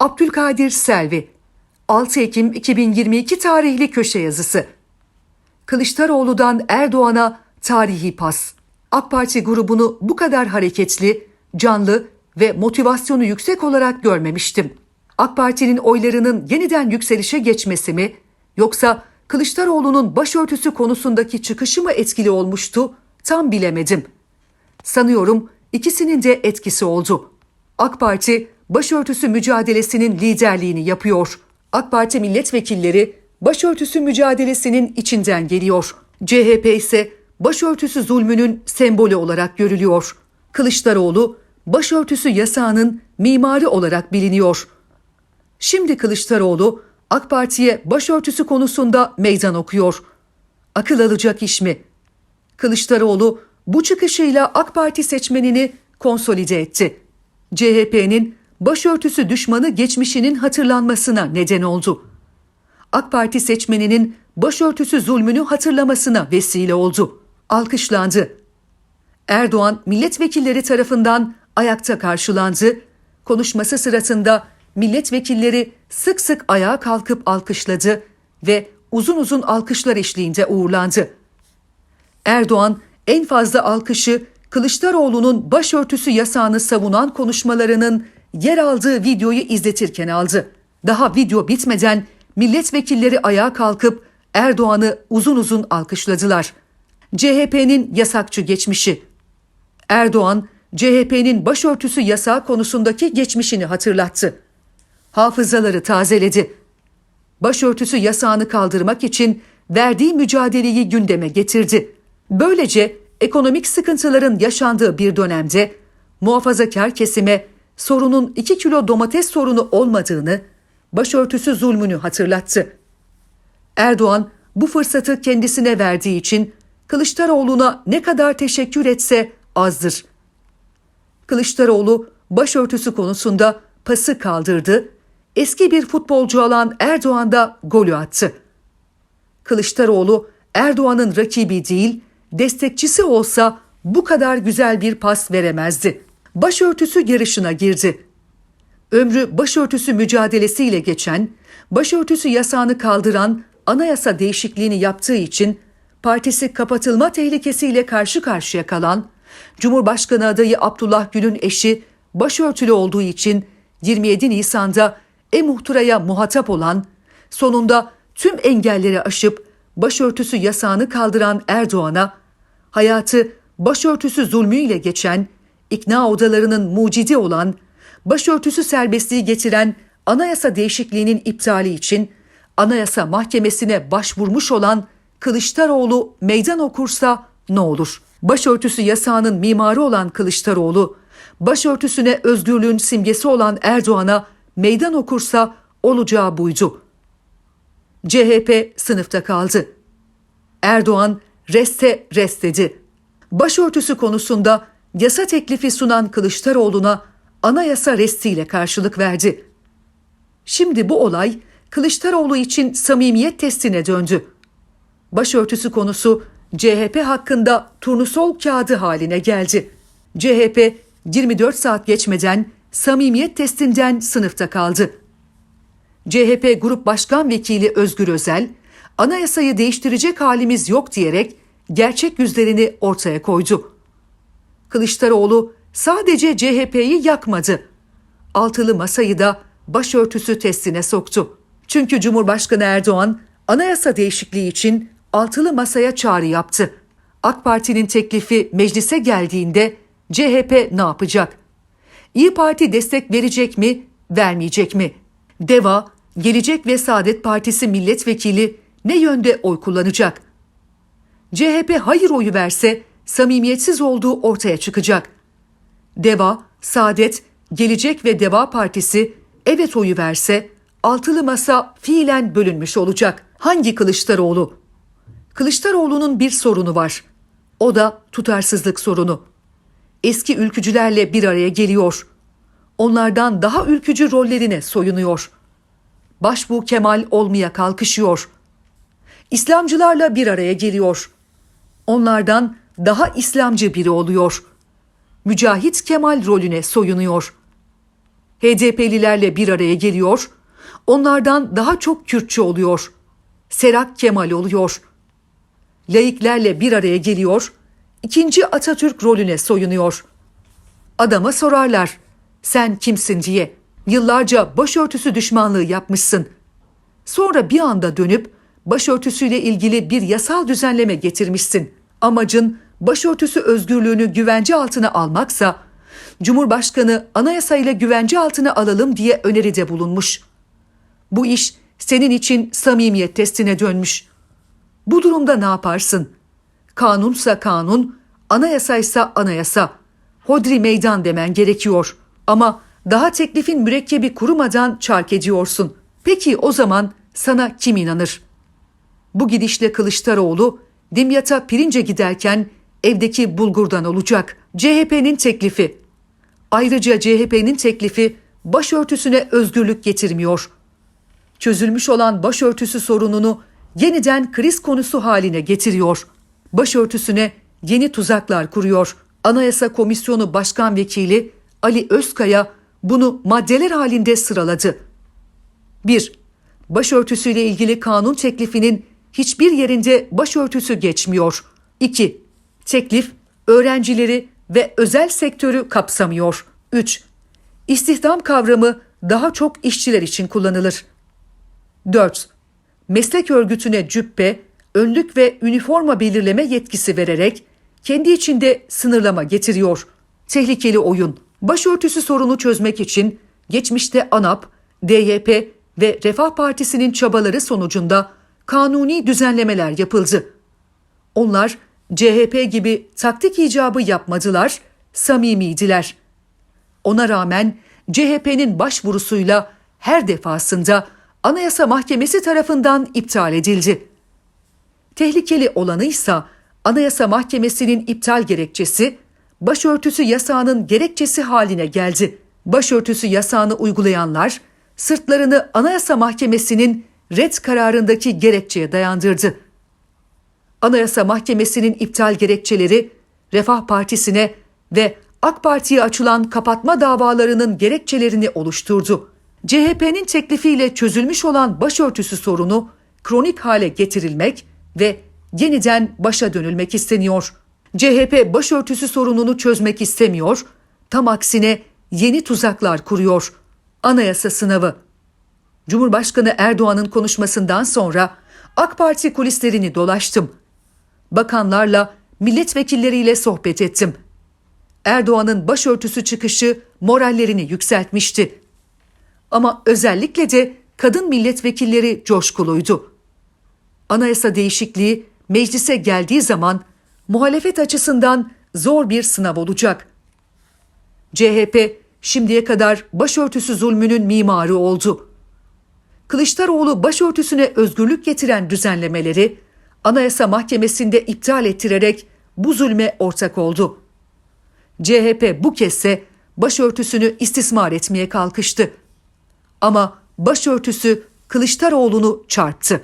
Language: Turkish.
Abdülkadir Selvi 6 Ekim 2022 tarihli köşe yazısı Kılıçdaroğlu'dan Erdoğan'a tarihi pas. AK Parti grubunu bu kadar hareketli, canlı ve motivasyonu yüksek olarak görmemiştim. AK Parti'nin oylarının yeniden yükselişe geçmesi mi yoksa Kılıçdaroğlu'nun başörtüsü konusundaki çıkışı mı etkili olmuştu tam bilemedim. Sanıyorum ikisinin de etkisi oldu. AK Parti başörtüsü mücadelesinin liderliğini yapıyor. AK Parti milletvekilleri başörtüsü mücadelesinin içinden geliyor. CHP ise başörtüsü zulmünün sembolü olarak görülüyor. Kılıçdaroğlu başörtüsü yasağının mimarı olarak biliniyor. Şimdi Kılıçdaroğlu AK Parti'ye başörtüsü konusunda meydan okuyor. Akıl alacak iş mi? Kılıçdaroğlu bu çıkışıyla AK Parti seçmenini konsolide etti. CHP'nin başörtüsü düşmanı geçmişinin hatırlanmasına neden oldu. AK Parti seçmeninin başörtüsü zulmünü hatırlamasına vesile oldu. Alkışlandı. Erdoğan milletvekilleri tarafından ayakta karşılandı. Konuşması sırasında milletvekilleri sık sık ayağa kalkıp alkışladı ve uzun uzun alkışlar eşliğinde uğurlandı. Erdoğan en fazla alkışı Kılıçdaroğlu'nun başörtüsü yasağını savunan konuşmalarının yer aldığı videoyu izletirken aldı. Daha video bitmeden milletvekilleri ayağa kalkıp Erdoğan'ı uzun uzun alkışladılar. CHP'nin yasakçı geçmişi. Erdoğan, CHP'nin başörtüsü yasağı konusundaki geçmişini hatırlattı. Hafızaları tazeledi. Başörtüsü yasağını kaldırmak için verdiği mücadeleyi gündeme getirdi. Böylece ekonomik sıkıntıların yaşandığı bir dönemde muhafazakar kesime sorunun 2 kilo domates sorunu olmadığını, başörtüsü zulmünü hatırlattı. Erdoğan bu fırsatı kendisine verdiği için Kılıçdaroğlu'na ne kadar teşekkür etse azdır. Kılıçdaroğlu başörtüsü konusunda pası kaldırdı, eski bir futbolcu olan Erdoğan da golü attı. Kılıçdaroğlu Erdoğan'ın rakibi değil, destekçisi olsa bu kadar güzel bir pas veremezdi. Başörtüsü yarışına girdi. Ömrü başörtüsü mücadelesiyle geçen, başörtüsü yasağını kaldıran anayasa değişikliğini yaptığı için partisi kapatılma tehlikesiyle karşı karşıya kalan, Cumhurbaşkanı adayı Abdullah Gül'ün eşi başörtülü olduğu için 27 Nisan'da e-muhtıraya muhatap olan, sonunda tüm engelleri aşıp başörtüsü yasağını kaldıran Erdoğan'a, hayatı başörtüsü zulmüyle geçen, ikna odalarının mucidi olan, başörtüsü serbestliği getiren anayasa değişikliğinin iptali için Anayasa Mahkemesi'ne başvurmuş olan Kılıçdaroğlu meydan okursa ne olur? Başörtüsü yasağının mimarı olan Kılıçdaroğlu, başörtüsüne özgürlüğün simgesi olan Erdoğan'a meydan okursa olacağı buydu. CHP sınıfta kaldı. Erdoğan reste rest dedi. Başörtüsü konusunda yasa teklifi sunan Kılıçdaroğlu'na anayasa restiyle karşılık verdi. Şimdi bu olay Kılıçdaroğlu için samimiyet testine döndü. Başörtüsü konusu CHP hakkında turnusol kağıdı haline geldi. CHP 24 saat geçmeden samimiyet testinden sınıfta kaldı. CHP Grup Başkan Vekili Özgür Özel, anayasayı değiştirecek halimiz yok diyerek gerçek yüzlerini ortaya koydu. Kılıçdaroğlu sadece CHP'yi yakmadı. Altılı masayı da başörtüsü testine soktu. Çünkü Cumhurbaşkanı Erdoğan anayasa değişikliği için altılı masaya çağrı yaptı. AK Parti'nin teklifi meclise geldiğinde CHP ne yapacak? İyi Parti destek verecek mi, vermeyecek mi? DEVA, Gelecek ve Saadet Partisi milletvekili ne yönde oy kullanacak? CHP hayır oyu verse samimiyetsiz olduğu ortaya çıkacak. DEVA, Saadet, Gelecek ve Deva Partisi evet oyu verse altılı masa fiilen bölünmüş olacak. Hangi Kılıçdaroğlu? Kılıçdaroğlu'nun bir sorunu var. O da tutarsızlık sorunu. Eski ülkücülerle bir araya geliyor. Onlardan daha ülkücü rollerine soyunuyor. Başbuğ Kemal olmaya kalkışıyor. İslamcılarla bir araya geliyor. Onlardan daha İslamcı biri oluyor. Mücahit Kemal rolüne soyunuyor. HDP'lilerle bir araya geliyor, onlardan daha çok Kürtçü oluyor. Serak Kemal oluyor. Laiklerle bir araya geliyor, ikinci Atatürk rolüne soyunuyor. Adama sorarlar, sen kimsin diye. Yıllarca başörtüsü düşmanlığı yapmışsın. Sonra bir anda dönüp başörtüsüyle ilgili bir yasal düzenleme getirmişsin. Amacın başörtüsü özgürlüğünü güvence altına almaksa, Cumhurbaşkanı anayasayla güvence altına alalım diye öneride bulunmuş. Bu iş senin için samimiyet testine dönmüş. Bu durumda ne yaparsın? Kanunsa kanun, anayasaysa anayasa. Hodri meydan demen gerekiyor. Ama daha teklifin mürekkebi kurumadan çark ediyorsun. Peki o zaman sana kim inanır? Bu gidişle Kılıçdaroğlu Dimyat'a pirince giderken evdeki bulgurdan olacak. CHP'nin teklifi. Ayrıca CHP'nin teklifi başörtüsüne özgürlük getirmiyor. Çözülmüş olan başörtüsü sorununu yeniden kriz konusu haline getiriyor. Başörtüsüne yeni tuzaklar kuruyor. Anayasa Komisyonu Başkan Vekili Ali Özkaya bunu maddeler halinde sıraladı. 1. Başörtüsüyle ilgili kanun teklifinin hiçbir yerinde başörtüsü geçmiyor. 2. Teklif öğrencileri ve özel sektörü kapsamıyor. 3. İstihdam kavramı daha çok işçiler için kullanılır. 4. Meslek örgütüne cübbe, önlük ve üniforma belirleme yetkisi vererek kendi içinde sınırlama getiriyor. Tehlikeli oyun. Başörtüsü sorunu çözmek için geçmişte ANAP, DYP ve Refah Partisi'nin çabaları sonucunda kanuni düzenlemeler yapıldı. Onlar CHP gibi taktik icabı yapmadılar, samimiydiler. Ona rağmen CHP'nin başvurusuyla her defasında Anayasa Mahkemesi tarafından iptal edildi. Tehlikeli olanı ise Anayasa Mahkemesi'nin iptal gerekçesi başörtüsü yasağının gerekçesi haline geldi. Başörtüsü yasağını uygulayanlar sırtlarını Anayasa Mahkemesi'nin red kararındaki gerekçeye dayandırdı. Anayasa Mahkemesi'nin iptal gerekçeleri Refah Partisi'ne ve AK Parti'ye açılan kapatma davalarının gerekçelerini oluşturdu. CHP'nin teklifiyle çözülmüş olan başörtüsü sorunu kronik hale getirilmek ve yeniden başa dönülmek isteniyor. CHP başörtüsü sorununu çözmek istemiyor, tam aksine yeni tuzaklar kuruyor. Anayasa sınavı. Cumhurbaşkanı Erdoğan'ın konuşmasından sonra AK Parti kulislerini dolaştım. Bakanlarla, milletvekilleriyle sohbet ettim. Erdoğan'ın başörtüsü çıkışı morallerini yükseltmişti. Ama özellikle de kadın milletvekilleri coşkuluydu. Anayasa değişikliği meclise geldiği zaman muhalefet açısından zor bir sınav olacak. CHP şimdiye kadar başörtüsü zulmünün mimarı oldu. Kılıçdaroğlu başörtüsüne özgürlük getiren düzenlemeleri Anayasa Mahkemesi'nde iptal ettirerek bu zulme ortak oldu. CHP bu kezde başörtüsünü istismar etmeye kalkıştı. Ama başörtüsü Kılıçdaroğlu'nu çarptı.